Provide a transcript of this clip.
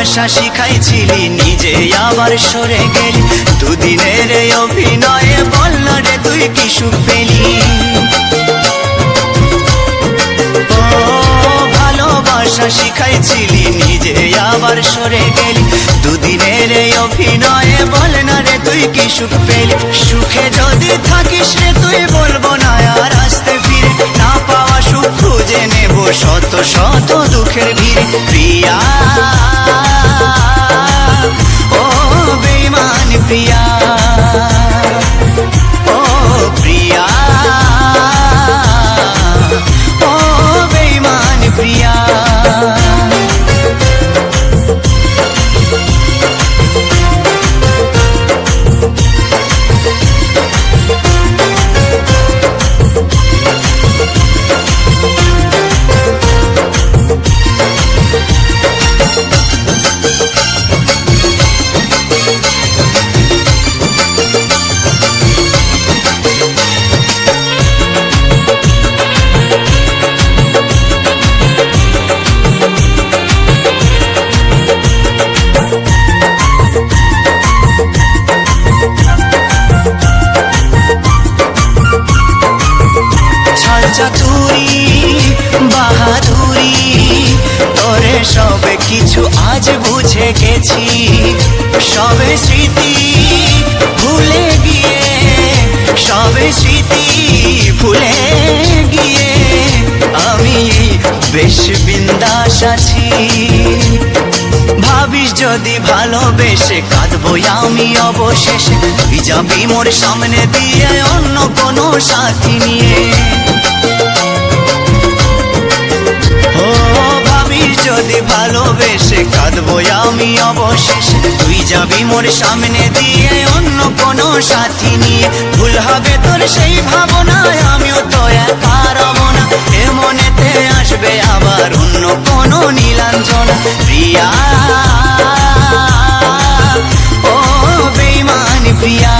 ভালোবাসা শিখাইছিলি, নিজে আবার সরে গেলি। দুদিনের অভিনয়ে বল না রে তুই কি সুখ পেলি? ভালোবাসা শিখাইছিলি, নিজে আবার সরে গেলি। দুদিনের অভিনয়ে বল না রে তুই কি সুখ পেলি? সুখে যদি থাকিস রে তুই বলব না, আর আসতে ফিরে না পাওয়া সুখ খুঁজে নেব শত শত দুঃখের ভিড়ে। প্রিয়া பாட்டியா চাতুরি, বাহাদুরি, তোরে সবে কিছু আজ বুঝে গেছি। সবে স্মৃতি ভুলে গিয়ে, সবে স্মৃতি ভুলে গিয়ে আমি বেশ বিন্দাস আছি। ভাবিস যদি ভালোবেসে কাঁদবো আমি অবশেষে। তুই যাবি মোর সামনে দিয়ে অন্য কোনো সাথী নিয়ে। যদি ভালোবেসে কাঁদবো আমি অবশেষে। তুই যাবি মোর সামনে দিয়ে অন্য কোনো সাথী নিয়ে। ভুল হবে তোর সেই ভাবনায় আমিও তো একা না। এ মনেতে আসবে আবার অন্য কোনো নীলাঞ্জনা। প্রিয়া, ও প্রিয়া।